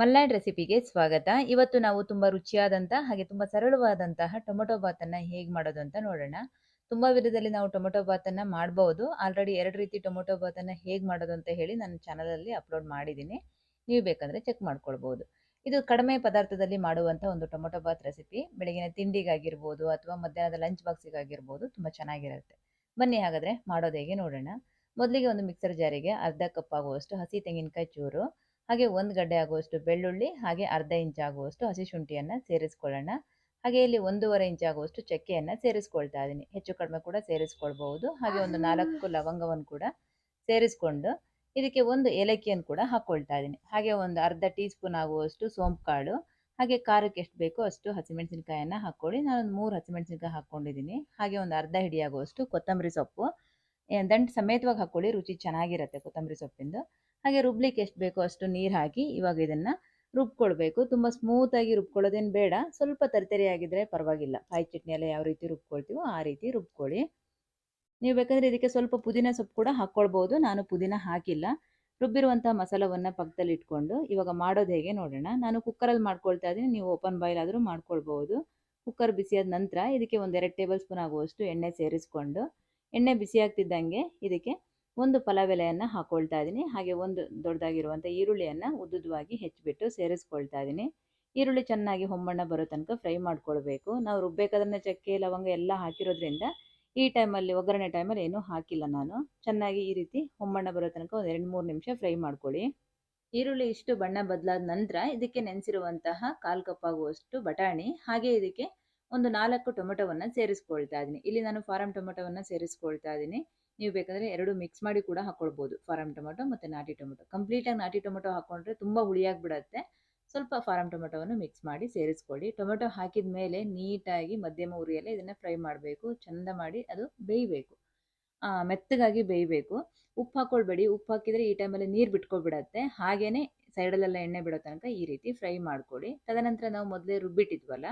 ಮಲ್ನಾಡ್ ರೆಸಿಪಿಗೆ ಸ್ವಾಗತ. ಇವತ್ತು ನಾವು ತುಂಬಾ ರುಚಿಯಾದಂತ ಹಾಗೆ ತುಂಬಾ ಸರಳವಾದಂತಹ ಟೊಮೊಟೊ ಬಾತನ್ನು ಹೇಗೆ ಮಾಡೋದು ಅಂತ ನೋಡೋಣ. ತುಂಬಾ ವಿಧದಲ್ಲಿ ನಾವು ಟೊಮೊಟೊ ಬಾತನ್ನು ಮಾಡ್ಬೋದು ಆಲ್ರೆಡಿ ಎರಡು ರೀತಿ ಟೊಮೊಟೊ ಬಾತನ್ನು ಹೇಗೆ ಮಾಡೋದು ಅಂತ ಹೇಳಿ ನನ್ನ ಚಾನಲಲ್ಲಿ ಅಪ್ಲೋಡ್ ಮಾಡಿದ್ದೀನಿ. ನೀವು ಬೇಕಂದ್ರೆ ಚೆಕ್ ಮಾಡ್ಕೊಳ್ಬೋದು ಇದು ಕಡಿಮೆ ಪದಾರ್ಥದಲ್ಲಿ ಮಾಡುವಂಥ ಒಂದು ಟೊಮೊಟೊ ಬಾತ್ ರೆಸಿಪಿ. ಬೆಳಗಿನ ತಿಂಡಿಗಾಗಿರ್ಬೋದು ಅಥವಾ ಮಧ್ಯಾಹ್ನದ ಲಂಚ್ ಬಾಕ್ಸಿಗಾಗಿರ್ಬೋದು ತುಂಬಾ ಚೆನ್ನಾಗಿರುತ್ತೆ. ಬನ್ನಿ ಹಾಗಾದ್ರೆ ಮಾಡೋದು ಹೇಗೆ ನೋಡೋಣ. ಮೊದಲಿಗೆ ಒಂದು ಮಿಕ್ಸರ್ ಜಾರಿಗೆ ಅರ್ಧ ಕಪ್ ಆಗುವಷ್ಟು ಹಸಿ ತೆಂಗಿನಕಾಯಿ ಚೂರು, ಹಾಗೆ ಒಂದು ಗಡ್ಡೆ ಆಗುವಷ್ಟು ಬೆಳ್ಳುಳ್ಳಿ, ಹಾಗೆ ಅರ್ಧ ಇಂಚ್ ಆಗುವಷ್ಟು ಹಸಿ ಶುಂಠಿಯನ್ನು ಸೇರಿಸ್ಕೊಳ್ಳೋಣ. ಹಾಗೆ ಇಲ್ಲಿ 1 1/2 ಇಂಚ್ ಆಗುವಷ್ಟು ಚಕ್ಕೆಯನ್ನ ಸೇರಿಸ್ಕೊಳ್ತಾ ಇದ್ದೀನಿ. ಹೆಚ್ಚು ಕಡಿಮೆ ಕೂಡ ಸೇರಿಸ್ಕೊಳ್ಬಹುದು. ಹಾಗೆ ಒಂದು ನಾಲ್ಕು ಲವಂಗವನ್ನು ಕೂಡ ಸೇರಿಸ್ಕೊಂಡು ಇದಕ್ಕೆ ಒಂದು ಏಲಕ್ಕಿಯನ್ನು ಕೂಡ ಹಾಕ್ಕೊಳ್ತಾ ಇದ್ದೀನಿ. ಹಾಗೆ ಒಂದು ಅರ್ಧ ಟೀ ಸ್ಪೂನ್ ಆಗುವಷ್ಟು ಸೋಂಪು ಕಾಳು, ಹಾಗೆ ಖಾರಕ್ಕೆ ಎಷ್ಟು ಬೇಕೋ ಅಷ್ಟು ಹಸಿಮೆಣಸಿನಕಾಯನ್ನ ಹಾಕ್ಕೊಳ್ಳಿ. ನಾನೊಂದು ಮೂರು ಹಸಿಮೆಣಸಿನಕಾಯಿ ಹಾಕ್ಕೊಂಡಿದ್ದೀನಿ. ಹಾಗೆ ಒಂದು ಅರ್ಧ ಹಿಡಿಯಾಗುವಷ್ಟು ಕೊತ್ತಂಬರಿ ಸೊಪ್ಪು, ದಂಟು ಸಮೇತವಾಗಿ ಹಾಕ್ಕೊಳ್ಳಿ ರುಚಿ ಚೆನ್ನಾಗಿರುತ್ತೆ ಕೊತ್ತಂಬರಿ ಸೊಪ್ಪಿಂದು. ಹಾಗೆ ರುಬ್ಲಿಕ್ಕೆ ಎಷ್ಟು ಬೇಕೋ ಅಷ್ಟು ನೀರು ಹಾಕಿ ಇವಾಗ ಇದನ್ನ ರುಬ್ಕೊಳ್ಬೇಕು. ತುಂಬ ಸ್ಮೂತಾಗಿ ರುಬ್ಕೊಳ್ಳೋದೇನು ಬೇಡ. ಸ್ವಲ್ಪ ತರಿತರಿಯಾಗಿದ್ರೆ ಪರವಾಗಿಲ್ಲ. ಕಾಯಿ ಚಟ್ನಿ ಎಲ್ಲ ಯಾವ ರೀತಿ ರುಬ್ಕೊಳ್ತೀವೋ ಆ ರೀತಿ ರುಬ್ಕೊಳ್ಳಿ. ನೀವು ಬೇಕಂದ್ರೆ ಇದಕ್ಕೆ ಸ್ವಲ್ಪ ಪುದೀನ ಸೊಪ್ಪು ಕೂಡ ಹಾಕ್ಕೊಳ್ಬೋದು ನಾನು ಪುದೀನ ಹಾಕಿಲ್ಲ. ರುಬ್ಬಿರುವಂಥ ಮಸಾಲವನ್ನು ಪಕ್ಕದಲ್ಲಿ ಇಟ್ಕೊಂಡು ಇವಾಗ ಮಾಡೋದು ಹೇಗೆ ನೋಡೋಣ. ನಾನು ಕುಕ್ಕರಲ್ಲಿ ಮಾಡ್ಕೊಳ್ತಾ ಇದ್ದೀನಿ. ನೀವು ಓಪನ್ ಬಾಯ್ಲ್ ಆದ್ರೂ ಮಾಡ್ಕೊಳ್ಬೋದು ಕುಕ್ಕರ್ ಬಿಸಿಯಾದ ನಂತರ ಇದಕ್ಕೆ ಒಂದು 2 ಟೇಬಲ್ ಸ್ಪೂನ್ ಆಗುವಷ್ಟು ಎಣ್ಣೆ ಸೇರಿಸ್ಕೊಂಡು, ಎಣ್ಣೆ ಬಿಸಿಯಾಗ್ತಿದ್ದಂಗೆ ಇದಕ್ಕೆ ಒಂದು ಪಲಾವ್ ಎಲೆಯನ್ನ ಹಾಕ್ಕೊಳ್ತಾ ಇದ್ದೀನಿ. ಹಾಗೆ ಒಂದು ದೊಡ್ಡದಾಗಿರುವಂಥ ಈರುಳ್ಳಿಯನ್ನು ಉದ್ದುದ್ದವಾಗಿ ಹೆಚ್ಚಿಬಿಟ್ಟು ಸೇರಿಸ್ಕೊಳ್ತಾ ಇದ್ದೀನಿ. ಈರುಳ್ಳಿ ಚೆನ್ನಾಗಿ ಹೊಂಬಣ್ಣ ಬರೋ ತನಕ ಫ್ರೈ ಮಾಡ್ಕೊಳ್ಬೇಕು. ನಾವು ರುಬ್ಬೇಕಾದ್ರೆ ಚಕ್ಕೆ, ಲವಂಗ ಎಲ್ಲ ಹಾಕಿರೋದ್ರಿಂದ ಈ ಟೈಮಲ್ಲಿ ಒಗ್ಗರಣೆ ಟೈಮಲ್ಲಿ ಏನೂ ಹಾಕಿಲ್ಲ ನಾನು. ಚೆನ್ನಾಗಿ ಈ ರೀತಿ ಹೊಂಬಣ್ಣ ಬರೋ ತನಕ ಒಂದು 2, 3 ನಿಮಿಷ ಫ್ರೈ ಮಾಡ್ಕೊಳ್ಳಿ. ಈರುಳ್ಳಿ ಇಷ್ಟು ಬಣ್ಣ ಬದಲಾದ ನಂತರ ಇದಕ್ಕೆ ನೆನೆಸಿರುವಂತಹ 1/4 ಕಪ್ ಆಗುವಷ್ಟು ಬಟಾಣಿ, ಹಾಗೆ ಇದಕ್ಕೆ ಒಂದು ನಾಲ್ಕು ಟೊಮೆಟೊವನ್ನು ಸೇರಿಸ್ಕೊಳ್ತಾ ಇದ್ದೀನಿ. ಇಲ್ಲಿ ನಾನು ಫಾರಂ ಟೊಮೆಟೊವನ್ನು ಸೇರಿಸ್ಕೊಳ್ತಾ ಇದ್ದೀನಿ. ನೀವು ಬೇಕಾದರೆ ಎರಡು ಮಿಕ್ಸ್ ಮಾಡಿ ಕೂಡ ಹಾಕ್ಕೊಳ್ಬೋದು ಫಾರಂ ಟೊಮೆಟೊ ಮತ್ತು ನಾಟಿ ಟೊಮೆಟೊ. ಕಂಪ್ಲೀಟಾಗಿ ನಾಟಿ ಟೊಮೆಟೊ ಹಾಕ್ಕೊಂಡ್ರೆ ಹುಳಿಯಾಗಿ ಬಿಡುತ್ತೆ ಸ್ವಲ್ಪ ಫಾರಂ ಟೊಮೆಟೊವನ್ನು ಮಿಕ್ಸ್ ಮಾಡಿ ಸೇರಿಸ್ಕೊಳ್ಳಿ. ಟೊಮೆಟೊ ಹಾಕಿದ ಮೇಲೆ ನೀಟಾಗಿ ಮಧ್ಯಮ ಉರಿಯಲ್ಲೇ ಇದನ್ನು ಫ್ರೈ ಮಾಡಬೇಕು. ಚಂದ ಮಾಡಿ ಅದು ಬೇಯಬೇಕು. ಮೆತ್ತಗಾಗಿ ಬೇಯಬೇಕು. ಉಪ್ಪು ಹಾಕ್ಕೊಳ್ಬೇಡಿ. ಉಪ್ಪು ಹಾಕಿದರೆ ಈ ಟೈಮಲ್ಲಿ ನೀರು ಬಿಟ್ಕೊಬಿಡತ್ತೆ. ಹಾಗೆಯೇ ಸೈಡಲ್ಲೆಲ್ಲ ಎಣ್ಣೆ ಬಿಡೋ ತನಕ ಈ ರೀತಿ ಫ್ರೈ ಮಾಡಿಕೊಳ್ಳಿ ತದನಂತರ ನಾವು ಮೊದಲೇ ರುಬ್ಬಿಟ್ಟಿದ್ವಲ್ಲ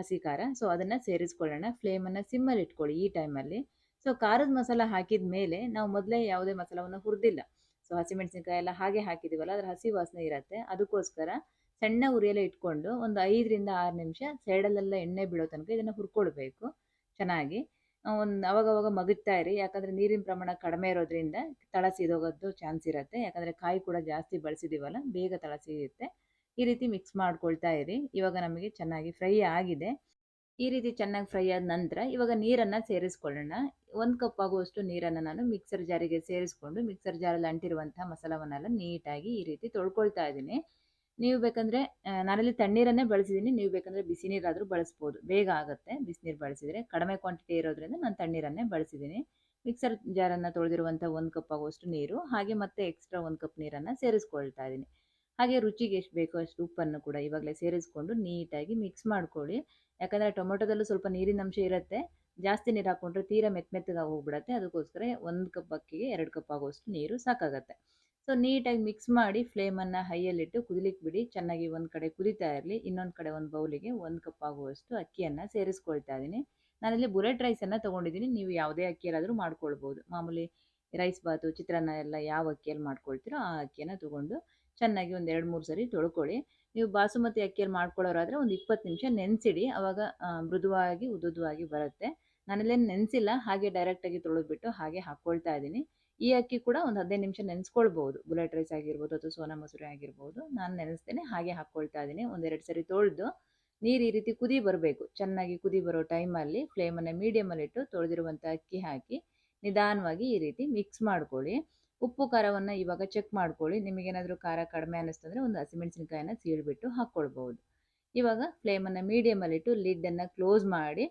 ಹಸಿ ಖಾರ, ಸೊ ಅದನ್ನು ಸೇರಿಸ್ಕೊಳ್ಳೋಣ. ಫ್ಲೇಮನ್ನು ಸಿಮ್ಮಲ್ಲಿ ಇಟ್ಕೊಳ್ಳಿ ಈ ಟೈಮಲ್ಲಿ. ಸೊ ಖಾರದ ಮಸಾಲ ಹಾಕಿದ ಮೇಲೆ ನಾವು ಮೊದಲೇ ಯಾವುದೇ ಮಸಾಲವನ್ನು ಹುರಿದಿಲ್ಲ. ಸೊ ಹಸಿಮೆಣಸಿನಕಾಯಿ ಎಲ್ಲ ಹಾಗೆ ಹಾಕಿದೀವಲ್ಲ ಅದ್ರ ಹಸಿ ವಾಸನೆ ಇರತ್ತೆ. ಅದಕ್ಕೋಸ್ಕರ ಸಣ್ಣ ಉರಿಯಲ್ಲೇ ಇಟ್ಕೊಂಡು ಒಂದು 5 ರಿಂದ 6 ನಿಮಿಷ ಸೈಡಲ್ಲೆಲ್ಲ ಎಣ್ಣೆ ಬೀಳೋ ತನಕ ಇದನ್ನು ಹುರ್ಕೊಳ್ಬೇಕು ಚೆನ್ನಾಗಿ. ಒಂದು ಅವಾಗವಾಗ ಮಗುತ್ತಾ ಇರಿ. ಯಾಕಂದರೆ ನೀರಿನ ಪ್ರಮಾಣ ಕಡಿಮೆ ಇರೋದ್ರಿಂದ ತಳ ಸೀದೋಗೋದು ಚಾನ್ಸ್ ಇರುತ್ತೆ ಯಾಕಂದರೆ ಕಾಯಿ ಕೂಡ ಜಾಸ್ತಿ ಬಳಸಿದೀವಲ್ಲ ಬೇಗ ತಳ ಸೀಯುತ್ತೆ. ಈ ರೀತಿ ಮಿಕ್ಸ್ ಮಾಡ್ಕೊಳ್ತಾ ಇರಿ. ಇವಾಗ ನಮಗೆ ಚೆನ್ನಾಗಿ ಫ್ರೈ ಆಗಿದೆ. ಈ ರೀತಿ ಚೆನ್ನಾಗಿ ಫ್ರೈ ಆದ ನಂತರ ಇವಾಗ ನೀರನ್ನು ಸೇರಿಸ್ಕೊಳ್ಳೋಣ. ಒಂದು ಕಪ್ ಆಗುವಷ್ಟು ನೀರನ್ನು ನಾನು ಮಿಕ್ಸರ್ ಜಾರಿಗೆ ಸೇರಿಸ್ಕೊಂಡು ಮಿಕ್ಸರ್ ಜಾರಲ್ಲಿ ಅಂಟಿರುವಂಥ ಮಸಾಲವನ್ನೆಲ್ಲ ನೀಟಾಗಿ ಈ ರೀತಿ ತೊಳ್ಕೊಳ್ತಾ ಇದ್ದೀನಿ. ನೀವು ಬೇಕಂದರೆ ನಾನಲ್ಲಿ ತಣ್ಣೀರನ್ನೇ ಬಳಸಿದ್ದೀನಿ. ನೀವು ಬೇಕಂದರೆ ಬಿಸಿ ನೀರಾದರೂ ಬಳಸ್ಬೋದು. ಬೇಗ ಆಗುತ್ತೆ ಬಿಸಿನೀರು ಬಳಸಿದ್ರೆ. ಕಡಿಮೆ ಕ್ವಾಂಟಿಟಿ ಇರೋದ್ರಿಂದ ನಾನು ತಣ್ಣೀರನ್ನೇ ಬಳಸಿದ್ದೀನಿ. ಮಿಕ್ಸರ್ ಜಾರನ್ನು ತೊಳೆದಿರುವಂಥ ಒಂದು ಕಪ್ ಆಗುವಷ್ಟು ನೀರು, ಹಾಗೆ ಮತ್ತೆ ಎಕ್ಸ್ಟ್ರಾ ಒಂದು ಕಪ್ ನೀರನ್ನು ಸೇರಿಸ್ಕೊಳ್ತಾ ಇದ್ದೀನಿ. ಹಾಗೆ ರುಚಿಗೆ ಎಷ್ಟು ಬೇಕೋ ಅಷ್ಟು ಉಪ್ಪನ್ನು ಕೂಡ ಇವಾಗಲೇ ಸೇರಿಸ್ಕೊಂಡು ನೀಟಾಗಿ ಮಿಕ್ಸ್ ಮಾಡ್ಕೊಳ್ಳಿ. ಯಾಕಂದರೆ ಟೊಮೊಟೊದಲ್ಲೂ ಸ್ವಲ್ಪ ನೀರಿನ ಅಂಶ ಇರುತ್ತೆ ಜಾಸ್ತಿ ನೀರು ಹಾಕ್ಕೊಂಡ್ರೆ ತೀರಾ ಮೆತ್ತ ಮೆತ್ತಗಾಗಿ ಹೋಗ್ಬಿಡತ್ತೆ. ಅದಕ್ಕೋಸ್ಕರ ಒಂದು ಕಪ್ ಅಕ್ಕಿಗೆ ಎರಡು ಕಪ್ ಆಗುವಷ್ಟು ನೀರು ಸಾಕಾಗತ್ತೆ. ಸೊ ನೀಟಾಗಿ ಮಿಕ್ಸ್ ಮಾಡಿ ಫ್ಲೇಮನ್ನು ಹೈಯಲ್ಲಿಟ್ಟು ಕುದಿಲಿಕ್ಕೆ ಬಿಡಿ. ಚೆನ್ನಾಗಿ ಒಂದು ಕಡೆ ಕುದಿತಾ ಇರಲಿ. ಇನ್ನೊಂದು ಕಡೆ ಒಂದು ಬೌಲಿಗೆ ಒಂದು ಕಪ್ ಆಗುವಷ್ಟು ಅಕ್ಕಿಯನ್ನು ಸೇರಿಸ್ಕೊಳ್ತಾ ಇದ್ದೀನಿ. ನಾನಿಲ್ಲಿ ಬುಲೆಟ್ ರೈಸನ್ನು ತಗೊಂಡಿದ್ದೀನಿ. ನೀವು ಯಾವುದೇ ಅಕ್ಕಿಯಲ್ಲಾದರೂ ಮಾಡ್ಕೊಳ್ಬೋದು ಮಾಮೂಲಿ ರೈಸ್ ಬಾತು, ಚಿತ್ರಾನ್ನ ಎಲ್ಲ ಯಾವ ಅಕ್ಕಿಯಲ್ಲಿ ಮಾಡ್ಕೊಳ್ತೀರೋ ಆ ಅಕ್ಕಿಯನ್ನು ತಗೊಂಡು ಚೆನ್ನಾಗಿ ಒಂದು 2, 3 ಸರಿ ತೊಳ್ಕೊಳ್ಳಿ. ನೀವು ಬಾಸುಮತಿ ಅಕ್ಕಿಯಲ್ಲಿ ಮಾಡ್ಕೊಳ್ಳೋರಾದರೆ ಒಂದು 20 ನಿಮಿಷ ನೆನೆಸಿಡಿ. ಅವಾಗ ಮೃದುವಾಗಿ ಉದುದುವಾಗಿ ಬರುತ್ತೆ. ನಾನಲ್ಲೇನು ನೆನೆಸಿಲ್ಲ. ಹಾಗೆ ಡೈರೆಕ್ಟಾಗಿ ತೊಳೆದ್ಬಿಟ್ಟು ಹಾಗೆ ಹಾಕ್ಕೊಳ್ತಾ ಇದ್ದೀನಿ. ಈ ಅಕ್ಕಿ ಕೂಡ ಒಂದು 15 ನಿಮಿಷ ನೆನೆಸ್ಕೊಳ್ಬೋದು ಬುಲೆಟ್ ರೈಸ್ ಆಗಿರ್ಬೋದು ಅಥವಾ ಸೋನಾ ಮಸೂರಿ ಆಗಿರ್ಬೋದು. ನಾನು ನೆನೆಸ್ತೇನೆ ಹಾಗೆ ಹಾಕ್ಕೊಳ್ತಾ ಇದ್ದೀನಿ. ಒಂದೆರಡು 2 ಸರಿ ತೊಳೆದು ನೀರು ಈ ರೀತಿ ಕುದಿ ಬರಬೇಕು. ಚೆನ್ನಾಗಿ ಕುದಿ ಬರೋ ಟೈಮಲ್ಲಿ ಫ್ಲೇಮನ್ನು ಮೀಡಿಯಮಲ್ಲಿಟ್ಟು ತೊಳೆದಿರುವಂಥ ಅಕ್ಕಿ ಹಾಕಿ ನಿಧಾನವಾಗಿ ಈ ರೀತಿ ಮಿಕ್ಸ್ ಮಾಡ್ಕೊಳ್ಳಿ. ಉಪ್ಪು ಖಾರವನ್ನು ಇವಾಗ ಚೆಕ್ ಮಾಡ್ಕೊಳ್ಳಿ. ನಿಮಗೇನಾದರೂ ಖಾರ ಕಡಿಮೆ ಅನ್ನಿಸ್ತಂದರೆ ಒಂದು ಹಸಿಮೆಣಸಿನಕಾಯಿನ ಸೀಳ್ಬಿಟ್ಟು ಹಾಕ್ಕೊಳ್ಬಹುದು. ಇವಾಗ ಫ್ಲೇಮನ್ನು ಮೀಡಿಯಮಲ್ಲಿಟ್ಟು ಲಿಡ್ಡನ್ನು ಕ್ಲೋಸ್ ಮಾಡಿ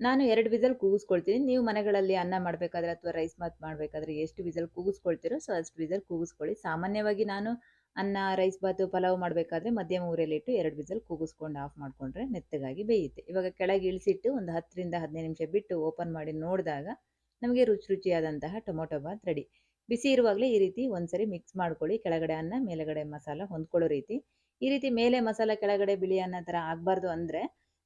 ನಾನು ಎರಡು ವಿಸಲ್ ಕೂಗಿಸ್ಕೊಳ್ತೀನಿ. ನೀವು ಮನೆಗಳಲ್ಲಿ ಅನ್ನ ಮಾಡಬೇಕಾದ್ರೆ ಅಥವಾ ರೈಸ್ ಬಾತ್ ಮಾಡಬೇಕಾದ್ರೆ ಎಷ್ಟು ವಿಸಲ್ ಕೂಗಿಸ್ಕೊಳ್ತೀರೋ ಸೊ ಅಷ್ಟು ವಿಸಲ್ ಕೂಗಿಸ್ಕೊಳ್ಳಿ. ಸಾಮಾನ್ಯವಾಗಿ ನಾನು ಅನ್ನ, ರೈಸ್ ಬಾತು, ಪಲಾವ್ ಮಾಡಬೇಕಾದ್ರೆ ಮಧ್ಯಮ ಊರಲ್ಲಿಟ್ಟು ಎರಡು ವಿಸಲ್ ಕೂಗಿಸ್ಕೊಂಡು ಆಫ್ ಮಾಡಿಕೊಂಡ್ರೆ ಮೆತ್ತಗಾಗಿ ಬೇಯುತ್ತೆ. ಇವಾಗ ಕೆಳಗೆ ಇಳಿಸಿಟ್ಟು ಒಂದು 10 ರಿಂದ 15 ನಿಮಿಷ ಬಿಟ್ಟು ಓಪನ್ ಮಾಡಿ ನೋಡಿದಾಗ ನಮಗೆ ರುಚಿ ರುಚಿಯಾದಂತಹ ಟೊಮೊಟೊ ಬಾತ್ ರೆಡಿ. ಬಿಸಿ ಇರುವಾಗಲೇ ಈ ರೀತಿ ಒಂದ್ಸರಿ ಮಿಕ್ಸ್ ಮಾಡ್ಕೊಳ್ಳಿ. ಕೆಳಗಡೆ ಅನ್ನ, ಮೇಲೆಗಡೆ ಮಸಾಲ ಹೊಂದ್ಕೊಳ್ಳೋ ರೀತಿ. ಈ ರೀತಿ ಮೇಲೆ ಮಸಾಲ ಕೆಳಗಡೆ ಬಿಳಿ ಅನ್ನ ಥರ ಆಗಬಾರ್ದು ಅಂದ್ರೆ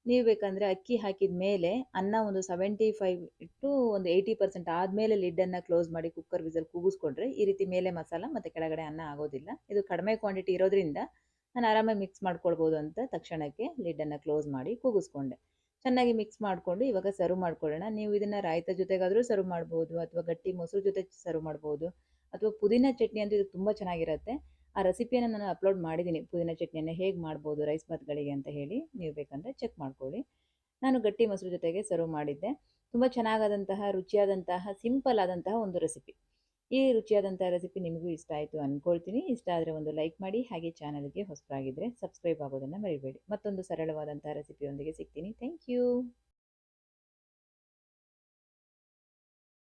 ನೀವು ಬೇಕಂದ್ರೆ ಅಕ್ಕಿ ಹಾಕಿದ ಮೇಲೆ ಅನ್ನ ಒಂದು 75 ಟು ಒಂದು 80% ಆದಮೇಲೆ ಲಿಡ್ಡನ್ನು ಕ್ಲೋಸ್ ಮಾಡಿ ಕುಕ್ಕರ್ ವಿಸಲ್ ಕೂಗಿಸ್ಕೊಂಡ್ರೆ ಈ ರೀತಿ ಮೇಲೆ ಮಸಾಲ ಮತ್ತೆ ಕೆಳಗಡೆ ಅನ್ನ ಆಗೋದಿಲ್ಲ. ಇದು ಕಡಿಮೆ ಕ್ವಾಂಟಿಟಿ ಇರೋದ್ರಿಂದ ನಾನು ಆರಾಮಾಗಿ ಮಿಕ್ಸ್ ಮಾಡ್ಕೊಳ್ಬೋದು ಅಂತ ತಕ್ಷಣಕ್ಕೆ ಲಿಡ್ಡನ್ನು ಕ್ಲೋಸ್ ಮಾಡಿ ಕೂಗಿಸ್ಕೊಂಡೆ ಚೆನ್ನಾಗಿ ಮಿಕ್ಸ್ ಮಾಡಿಕೊಂಡು ಇವಾಗ ಸರ್ವ್ ಮಾಡ್ಕೊಳ್ಳೋಣ. ನೀವು ಇದನ್ನು ರಾಯ್ತ ಜೊತೆಗಾದರೂ ಸರ್ವ್ ಮಾಡ್ಬೋದು, ಅಥವಾ ಗಟ್ಟಿ ಮೊಸರು ಜೊತೆ ಸರ್ವ್ ಮಾಡ್ಬೋದು, ಅಥವಾ ಪುದೀನ ಚಟ್ನಿ ಅಂತೂ ಇದು ತುಂಬ ಚೆನ್ನಾಗಿರುತ್ತೆ. ಆ ರೆಸಿಪಿಯನ್ನು ನಾನು ಅಪ್ಲೋಡ್ ಮಾಡಿದ್ದೀನಿ. ಪುದೀನ ಚಟ್ನಿಯನ್ನು ಹೇಗೆ ಮಾಡ್ಬೋದು ರೈಸ್ ಬಾತ್ಗಳಿಗೆ ಅಂತ ಹೇಳಿ. ನೀವು ಬೇಕಂದರೆ ಚೆಕ್ ಮಾಡ್ಕೊಳ್ಳಿ. ನಾನು ಗಟ್ಟಿ ಮೊಸರು ಜೊತೆಗೆ ಸರ್ವ್ ಮಾಡಿದ್ದೆ. ತುಂಬ ಚೆನ್ನಾಗಾದಂತಹ, ರುಚಿಯಾದಂತಹ ಸಿಂಪಲ್ ಆದಂತಹ ಒಂದು ರೆಸಿಪಿ ಈ ರುಚಿಯಾದಂಥ ರೆಸಿಪಿ ನಿಮಗೂ ಇಷ್ಟ ಆಯಿತು ಅಂದ್ಕೊಳ್ತೀನಿ ಇಷ್ಟ ಆದರೆ ಒಂದು ಲೈಕ್ ಮಾಡಿ, ಹಾಗೆ ಚಾನಲ್ಗೆ ಹೊಸದಾಗಿದ್ದರೆ ಸಬ್ಸ್ಕ್ರೈಬ್ ಆಗೋದನ್ನು ಮರಿಬೇಡಿ. ಮತ್ತೊಂದು ಸರಳವಾದಂಥ ರೆಸಿಪಿಯೊಂದಿಗೆ ಸಿಗ್ತೀನಿ. Thank you